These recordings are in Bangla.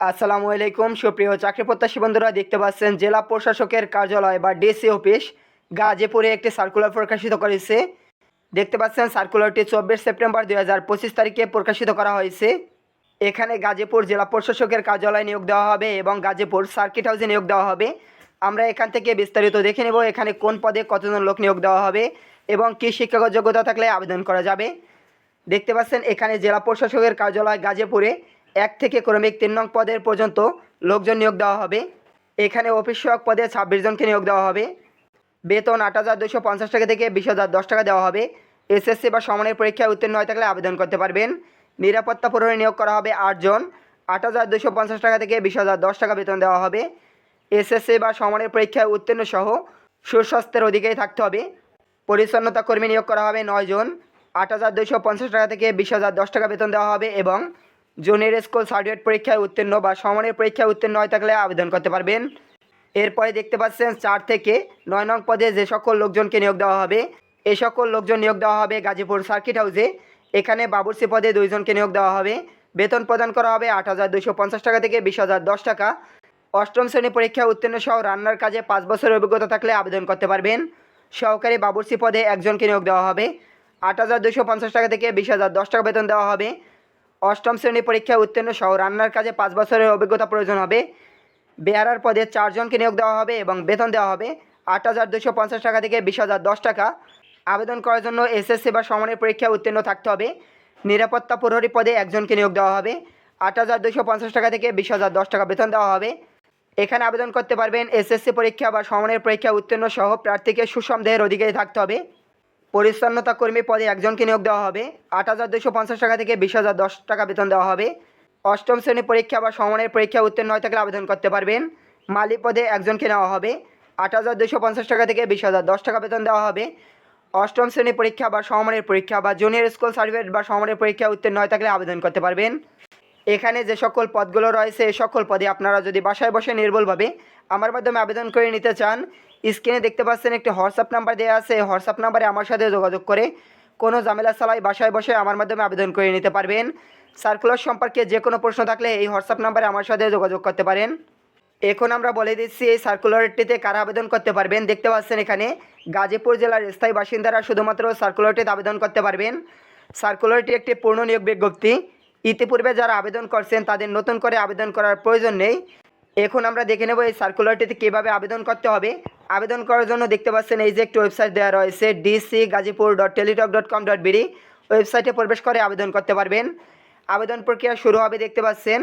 আসসালামু আলাইকুম, সুপ্রিয় চাকরি প্রত্যাশী বন্ধুরা, দেখতে পাচ্ছেন জেলা প্রশাসকের কার্যালয় বা ডিসি অফিস গাজীপুরে একটি সার্কুলার প্রকাশিত করেছে। দেখতে পাচ্ছেন সার্কুলারটি চব্বিশ সেপ্টেম্বর দুই হাজার পঁচিশ তারিখে প্রকাশিত করা হয়েছে। এখানে গাজীপুর জেলা প্রশাসকের কার্যালয়ে নিয়োগ দেওয়া হবে এবং গাজীপুর সার্কিট হাউসে নিয়োগ দেওয়া হবে। আমরা এখান থেকে বিস্তারিত দেখে নেব এখানে কোন পদে কতজন লোক নিয়োগ দেওয়া হবে এবং কী শিক্ষাগত যোগ্যতা থাকলে আবেদন করা যাবে। দেখতে পাচ্ছেন এখানে জেলা প্রশাসকের কার্যালয় গাজীপুরে এক থেকে ক্রমিক তিন নং পদের পর্যন্ত লোকজন নিয়োগ দেওয়া হবে। এখানে অফিস সহায়ক পদে ছাব্বিশ জনকে নিয়োগ দেওয়া হবে। বেতন আট হাজার দুশো পঞ্চাশ টাকা থেকে বিশ হাজার দশ টাকা দেওয়া হবে। এসএসসি বা সমানের পরীক্ষায় উত্তীর্ণ হয়ে থাকলে আবেদন করতে পারবেন। নিরাপত্তা প্রহরী নিয়োগ করা হবে আটজন আট হাজার দুশো পঞ্চাশ টাকা থেকে বিশ হাজার দশ টাকা বেতন দেওয়া হবে। এসএসসি বা সমানের পরীক্ষায় উত্তীর্ণ সহ সুস্বাস্থ্যের অধিকারী থাকতে হবে। পরিচ্ছন্নতা কর্মী নিয়োগ করা হবে নয় জন। আট হাজার দুশো পঞ্চাশ টাকা থেকে বিশ হাজার দশ টাকা বেতন দেওয়া হবে এবং জুনিয়র স্কুল সার্টিফিকেট পরীক্ষায় উত্তীর্ণ বা সমানের পরীক্ষায় উত্তীর্ণ হয়ে থাকলে আবেদন করতে পারবেন। এরপরে দেখতে পাচ্ছেন চার থেকে নয় নং পদে যে সকল লোকজনকে নিয়োগ দেওয়া হবে, এ সকল লোকজন নিয়োগ দেওয়া হবে গাজীপুর সার্কিট হাউসে। এখানে বাবুর্চি পদে দুইজনকে নিয়োগ দেওয়া হবে। বেতন প্রদান করা হবে আট হাজার দুশো পঞ্চাশ টাকা থেকে বিশ হাজার দশ টাকা। অষ্টম শ্রেণি পরীক্ষা উত্তীর্ণ সহ রান্নার কাজে পাঁচ বছরের অভিজ্ঞতা থাকলে আবেদন করতে পারবেন। সহকারী বাবুর্চি পদে একজনকে নিয়োগ দেওয়া হবে। আট হাজার দুশো পঞ্চাশ টাকা থেকে বিশ হাজার দশ টাকা বেতন দেওয়া হবে। অষ্টম শ্রেণি পরীক্ষা উত্তীর্ণ সহ রান্নার কাজে পাঁচ বছরের অভিজ্ঞতা প্রয়োজন হবে। বেয়ারার পদে চারজনকে নিয়োগ দেওয়া হবে এবং বেতন দেওয়া হবে আট হাজার দুশো পঞ্চাশ টাকা থেকে বিশ হাজার দশ টাকা। আবেদন করার জন্য এসএসসি বা সমানের পরীক্ষা উত্তীর্ণ থাকতে হবে। নিরাপত্তা প্রহরী পদে একজনকে নিয়োগ দেওয়া হবে। আট হাজার দুশো পঞ্চাশ টাকা থেকে বিশ হাজার দশ টাকা বেতন দেওয়া হবে। এখানে আবেদন করতে পারবেন এসএসসি পরীক্ষা বা সমানের পরীক্ষা উত্তীর্ণ সহ প্রার্থীকে সুষম দেহের অধিকারী থাকতে হবে। পরিচ্ছন্নতা কর্মী পদে একজনকে নিয়োগ দেওয়া হবে। আট হাজার দুশো পঞ্চাশ টাকা থেকে বিশ হাজার দশ টাকা বেতন দেওয়া হবে। অষ্টম শ্রেণি পরীক্ষা বা সমানের পরীক্ষা উত্তীর্ণ হয়ে থাকলে আবেদন করতে পারবেন। মালি পদে একজনকে নেওয়া হবে। আট হাজার দুশো পঞ্চাশ টাকা থেকে বিশ হাজার দশ টাকা বেতন দেওয়া হবে। অষ্টম শ্রেণি পরীক্ষা বা সমমানের পরীক্ষা বা জুনিয়র স্কুল সার্টিফিকেট বা সমমানের পরীক্ষা উত্তীর্ণ হয়ে থাকলে আবেদন করতে পারবেন। এখানে যে সকল পদগুলো রয়েছে এই সকল পদে আপনারা যদি বাসায় বসে নির্ভুলভাবে আমার মাধ্যমে আবেদন করে নিতে চান, স্ক্রিনে দেখতে পাচ্ছেন একটি হোয়াটসঅ্যাপ নাম্বার দেওয়া আছে। এই হোয়াটসঅ্যাপ নাম্বারে আমার সাথে যোগাযোগ করে কোনো ঝামেলা ছাড়াই বাসায় বসে আমার মাধ্যমে আবেদন করে নিতে পারবেন। সার্কুলার সম্পর্কে যে কোনো প্রশ্ন থাকলে এই হোয়াটসঅ্যাপ নাম্বারে আমার সাথে যোগাযোগ করতে পারেন। এখন আমরা বলে দিচ্ছি, এই সার্কুলারটিতে কারা আবেদন করতে পারবেন? দেখতে পাচ্ছেন এখানে গাজীপুর জেলার স্থায়ী বাসিন্দারা শুধুমাত্র সার্কুলারটিতে আবেদন করতে পারবেন। সার্কুলারটি একটি পূর্ণ নিয়োগ বিজ্ঞপ্তি। ইতিপূর্বে যারা আবেদন করছেন, তাদের নতুন করে আবেদন করার প্রয়োজন নেই। এখন আমরা দেখে নেব এই সার্কুলারটিতে কীভাবে আবেদন করতে হবে। আবেদন করার জন্য দেখতে পাচ্ছেন এই যে একটি ওয়েবসাইট দেওয়া রয়েছে DC Gazipur dot Teletalk dot com dot BD ওয়েবসাইটে প্রবেশ করে আবেদন করতে পারবেন। আবেদন প্রক্রিয়া শুরু হবে দেখতে পাচ্ছেন,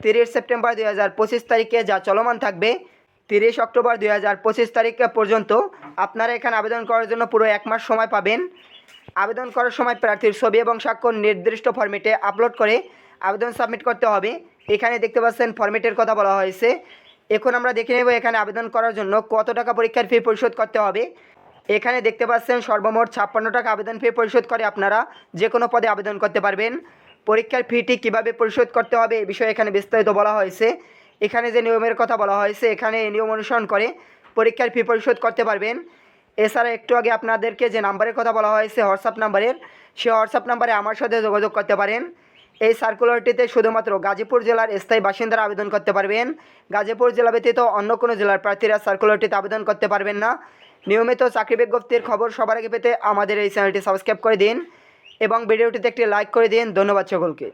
তিরিশ সেপ্টেম্বর দুই হাজার পঁচিশ তারিখে যা চলমান থাকবে। তিরিশ অক্টোবর দুই হাজার পঁচিশ তারিখ পর্যন্ত আপনারা এখানে আবেদন করার জন্য পুরো এক মাস সময় পাবেন। আবেদন করার সময় প্রার্থীর ছবি এবং স্বাক্ষর নির্দিষ্ট ফরম্যাটে আপলোড করে আবেদন সাবমিট করতে হবে। এখানে দেখতে পাচ্ছেন ফরম্যাটের কথা বলা হয়েছে। এখন আমরা দেখে নেব এখানে আবেদন করার জন্য কত টাকা পরীক্ষার ফি পরিশোধ করতে হবে। এখানে দেখতে পাচ্ছেন সর্বমোট ছাপ্পান্ন টাকা আবেদন ফি পরিশোধ করে আপনারা যে কোনো পদে আবেদন করতে পারবেন। পরীক্ষার ফিটি কীভাবে পরিশোধ করতে হবে এ বিষয়ে এখানে বিস্তারিত বলা হয়েছে। এখানে যে নিয়মের কথা বলা হয়েছে, এখানে নিয়ম অনুসরণ করে পরীক্ষার ফি পরিশোধ করতে পারবেন। এছাড়া একটু আগে আপনাদেরকে যে নাম্বারের কথা বলা হয়েছে হোয়াটসঅ্যাপ নাম্বারের সেই হোয়াটসঅ্যাপ নাম্বারে আমার সাথে যোগাযোগ করতে পারেন। এই সার্কুলারটিতে শুধুমাত্র গাজীপুর জেলার স্থায়ী বাসিন্দারা আবেদন করতে পারবেন। গাজীপুর জেলা ব্যতীত অন্য কোনো জেলার প্রার্থীরা সার্কুলারটিতে আবেদন করতে পারবেন না। নিয়মিত চাকরি বিজ্ঞপ্তির খবর সবার আগে পেতে আমাদের এই চ্যানেলটি সাবস্ক্রাইব করে দিন এবং ভিডিওটিতে একটি লাইক করে দিন। ধন্যবাদ সকলকে।